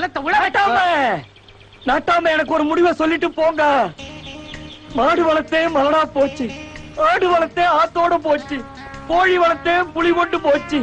நிலத்தை உழ நாட்டாம! எனக்கு ஒரு முடிவை சொல்லிட்டு போங்க. மாடு வளர்த்தே மலடா போச்சு. ஆடு வளர்த்தே ஆத்தோட போச்சு. கோழி வளர்த்தே புலி கொண்டு போச்சு.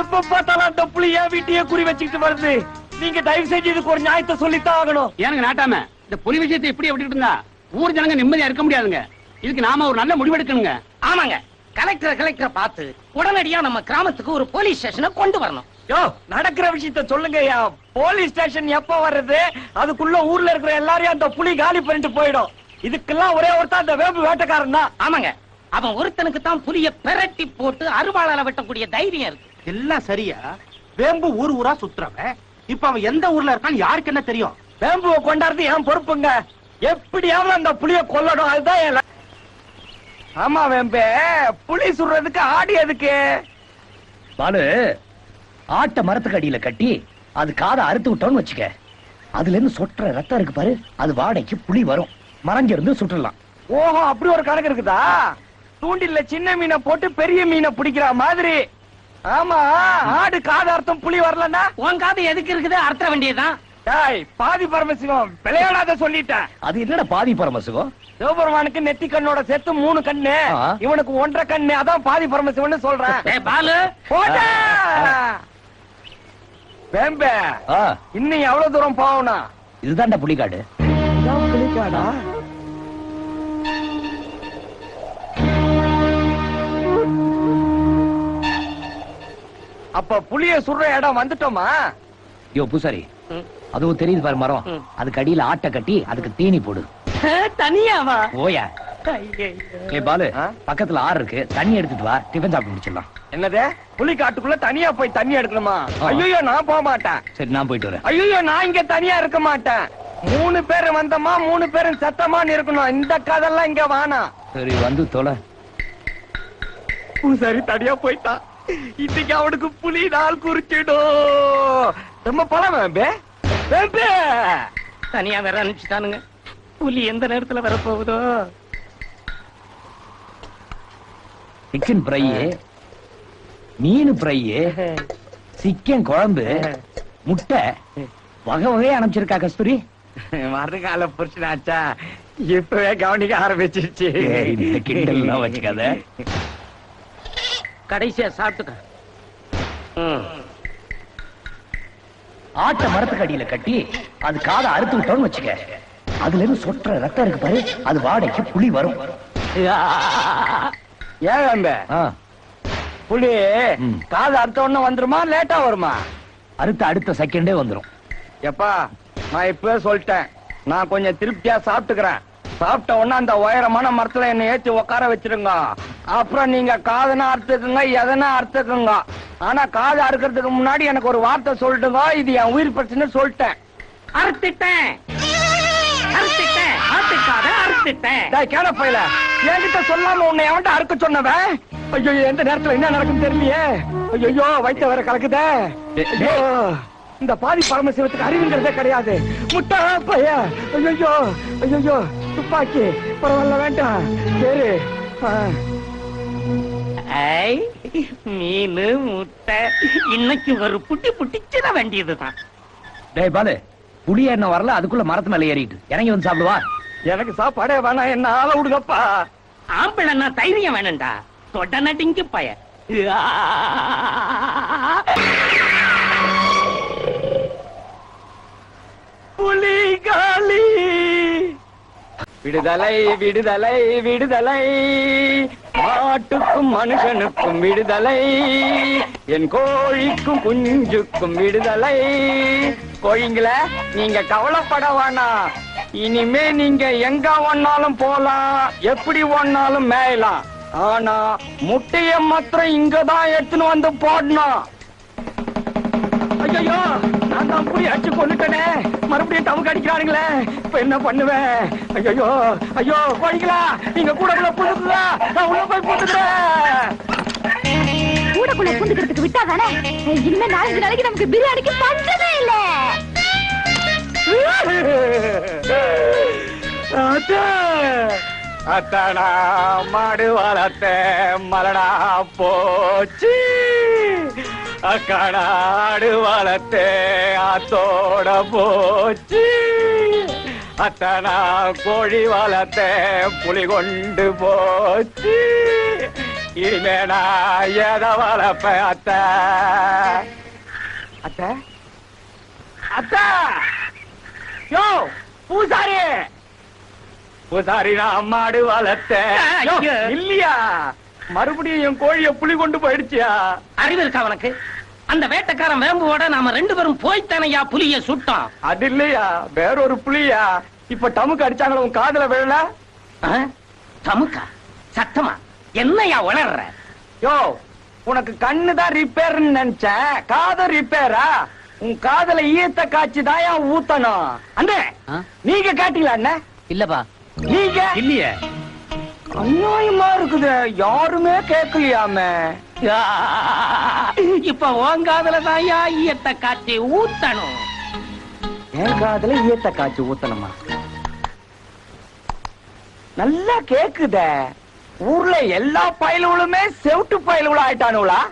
எப்ப பார்த்தாலும் அந்த புலி என் வீட்டையே குறி வச்சுக்கிட்டு வருது. நீங்க தயவு செஞ்சு இதுக்கு ஒரு நியாயத்தை சொல்லித்தான் ஆகணும். எனக்கு நாட்டாம. இந்த புலி விஷயத்தை இப்படி விட்டுட்டு இருந்தா ஊர் ஜனங்க நிம்மதியா இருக்க முடியாதுங்க. இதுக்கு நாம ஒரு நல்ல முடிவு எடுக்கணுங்க. ஆமாங்க. கலெக்டர் கலெக்டர் பார்த்து உடனடியா நம்ம கிராமத்துக்கு ஒரு போலீஸ் ஸ்டேஷனை கொண்டு வரணும். யோ நடக்கிற விஷயத்த சொல்லுங்கய்யா போலீஸ் ஸ்டேஷன் எப்ப வர்றது? அதுக்குள்ள ஊர்ல இருக்கிற எல்லாரையும் அந்த புலி காலி பண்ணிட்டு போயிடும். இதுக்கெல்லாம் ஒரே ஒருத்தன் அந்த வேம்பு வேட்டைக்காரன் தான். ஆமாங்க. அவன் ஒருத்தனுக்கு தான் புலிய பெரட்டி போட்டு அருவாளால வெட்டக்கூடிய தைரியம் இருக்கு. எல்லாம் சரியா? வேம்பு ஊர் ஊரா சுத்துறவன். இப்ப அவன் எந்த ஊர்ல இருக்கான்னு யாருக்கு என்ன தெரியும்? வேம்புவை கொண்டாடுறது என் பொறுப்புங்க. எப்படியாவது அந்த புலிய கொல்லணும். அதுதான் என் ஆமா வேம்பே. புலி சுடுறதுக்கு ஆடி எதுக்கு? பாலு ஆட்ட மரத்துக்கு அடியில கட்டி அது காதை அறுத்து விட்டோம்னு வச்சுக்க. அதுல இருந்து சொட்டுற ரத்தம் இருக்கு பாரு அது வாடைக்கு புலி வரும். மறைஞ்சிருந்து சுட்டுடலாம். ஓஹோ அப்படி ஒரு கணக்கு இருக்குதா? தூண்டில்ல சின்ன மீனை போட்டு பெரிய மீனை பிடிக்கிற மாதிரி. ஆமா ஆடு காதார்த்தம் புலி வரலன்னா? உன் காது எதுக்கு இருக்குது? அறுத்த வேண்டியதுதான். டேய் பாதி பரமசிவம் விளையாடாத சொல்லிட்டேன். அது என்னடா பாதி பரமசுகம் சிவபெருமானுக்கு நெத்தி கண்ணோட சேர்த்து மூணு கண்ணு. இவனுக்கு ஒன்றரை கண்ணு அதான் பாதி பரமசிவன் சொல்றேன். பாலு. போடா வேம்பே ஆ, இன்னும் எவ்வளவு தூரம் போகணும் இதுதான்டா புலிகாடு. புலிக்காடா அப்ப புலிய சுடுற இடம் வந்துட்டோமா? யோ பூசாரி அதுவும் தெரியுது பாரு மரம். அதுக்கு அடியில ஆட்டை கட்டி அதுக்கு தீனி போடு. தனியாவா? ஓயா ஏ பாலு? பக்கத்துல ஆறு இருக்கு. தண்ணி எடுத்துட்டு வா டிஃபன் சாப்பிட்டு முடிச்சிடலாம். என்னது? புலி காட்டுக்குள்ள தனியா போய் தண்ணி எடுக்கணுமா. ஐயோ நான் போக மாட்டேன். சரி நான் போயிட்டு வரேன். ஐயோ நான் இங்க தனியா இருக்க மாட்டேன். மூணு பேர் வந்தோமா மூணு பேரும் சத்தமான்னு இருக்கணும். இந்த கதெல்லாம் இங்க வேணாம் சரி வந்து தொலை. பூசாரி தனியா போயிட்டான் இன்னைக்கு அவனுக்கு புலி நாள் குறிச்சிடும். ரொம்ப பழம் வேம்பே. வேம்பே. தனியா வேற அனுப்பிச்சுட்டானுங்க. புலி எந்த நேரத்துல வரப்போகுதோ? சிக்கன் ஃப்ரை மீன் ஃப்ரை சிக்கன் குழம்பு முட்டை வகை வகையா அனுப்பிச்சிருக்கா கஸ்தூரி? மறுகால புருஷனாச்சா இப்பவே கவனிக்க ஆரம்பிச்சிருச்சு. கிண்டல்லாம் வச்சுக்காத. கடைசியா சாப்பிட்டுக்க. ஆட்ட மரத்துக்கு அடியில கட்டி அது காதை அறுத்து விட்டோம்னு வச்சுக்க. அதுல இருந்து சொட்டுற ரத்தம் இருக்கு பாரு அது வாடைக்கு புலி வரும். ஏன் புலி. காது அடுத்த உடனே வந்துருமா லேட்டா வருமா? அடுத்த அடுத்த செகண்டே வந்துரும். எப்பா நான் இப்பவே சொல்லிட்டேன். நான் கொஞ்சம் திருப்தியா சாப்பிட்டுக்கிறேன். சாப்பிட்ட உடனே அந்த உயரமான மரத்துல என்னை ஏத்தி உட்கார வச்சிருங்க. அப்புறம் நீங்க காதனா அறுத்துக்குங்க எதனா அறுத்துக்குங்க. ஆனா காது அறுக்கிறதுக்கு முன்னாடி எனக்கு ஒரு வார்த்தை சொல்லிட்டுங்க இது என் உயிர் பிரச்சனை சொல்லிட்டேன். அறுத்துட்டேன். அறுத்துட்டேன். அறுத்துக்காத அறுத்துட்டேன். டேய் கேட பையல. என்கிட்ட சொல்லாம உன்னை எவன்ட்ட அறுக்க சொன்னவன்? ஐயோ எந்த நேரத்துல என்ன நடக்கும் தெரியலையே. ஐயோ வயித்த வேற கலக்குதே. ஐயோ இந்த பாதி பரமசிவத்துக்கு அறிவுங்கிறதே கிடையாது. முட்டா பைய. ஐயோ ஐயோ துப்பாக்கி. பரவாயில்ல வேண்டாம். சரி மீன் முட்டை. இன்னைக்கு ஒரு புட்டி புட்டிச்சிட வேண்டியதுதான். டேய் பாலு புலி என்ன வரல அதுக்குள்ள மரத்து மேல ஏறிட்டு. இறங்கி வந்து சாப்பிடுவா எனக்கு சாப்பாடே வேணாம் என்ன ஆள விடுங்கப்பா ஆம்பிளன்னா தைரியம் வேணும்டா. தொட நடிங்க பய. புலிகாலி. விடுதலை விடுதலை விடுதலை. மாட்டுக்கும் மனுஷனுக்கும் விடுதலை. என் கோழிக்கும் குஞ்சுக்கும் விடுதலை. கோழிங்கள நீங்க கவலைப்பட வேணாம் இனிமே நீங்க எங்க ஒன்னாலும் போலாம் எப்படி ஒன்னாலும் மேயலாம். ஆனா முட்டைய மாத்திரம் இங்கதான் எடுத்துன்னு வந்து போடணும். ஐயோ நான் தான் புடி அடிச்சு கொண்டுட்டனே மறுபடியும் டவுக்கு அடிக்கிறானுங்களே. இப்ப என்ன பண்ணுவேன்? ஐயோ ஐயோ கோழிங்களா நீங்க கூட உள்ள புதுசுதா நான் உள்ள போய் போட்டுக்கிறேன் கூடக்குள்ள பூந்துக்கிறதுக்கு விட்டாதானே? இனிமே நாலஞ்சு நாளைக்கு நமக்கு பிரியாணிக்கு பஞ்சமே இல்ல. அத்தா அத்தனா மாடு வளர்த்த மலடா போச்சு. அக்கடாடு வளர்த்த அத்தோட போச்சு. அத்தனா கோழி வளர்த்த புலி கொண்டு போச்சு. இனிமே நான் எதை வளர்ப்பேன் அத்த? அத்த? அத்த? யோ பூசாரி! நான் வளர்த்தேன் யோ, ஐயோ. இல்லையா? மறுபடியும் என் கோழிய புலி கொண்டு போயிடுச்சியா? அறிவு இருக்கா அவனுக்கு அந்த வேட்டைக்காரன் வேம்புவோட நாம ரெண்டு பேரும் போய்த்தானையா புலிய சுட்டோம். அது இல்லையா? வேற ஒரு புலியா? இப்ப டமுக்கு அடிச்சாங்களா? உன் காதுல விழல? ஆ? தமுக்கா? சத்தமா? என்னையா உளர்ற யோ உனக்கு கண்ணு தான் ரிப்பேர்னு நினைச்சேன் காது ரிப்பேரா உன் காதுல ஈயத்த காய்ச்சி தான் ஊத்தணும்? அந்த நீங்க காட்டீங்களா அண்ணே? இல்லப்பா. நீங்க? இல்லையே. அநியாயமா இருக்குது. யாருமே கேட்கலையாமே. இப்ப உங்காதுல தான்யா ஈயத்தை காய்ச்சி ஊத்தணும். என் காதுல ஈயத்த காய்ச்சி ஊத்தணுமா? நல்லா கேக்குதே. ஊர்ல எல்லா பயலுகளுமே செவிட்டு பயலுகளா ஆயிட்டானுங்களா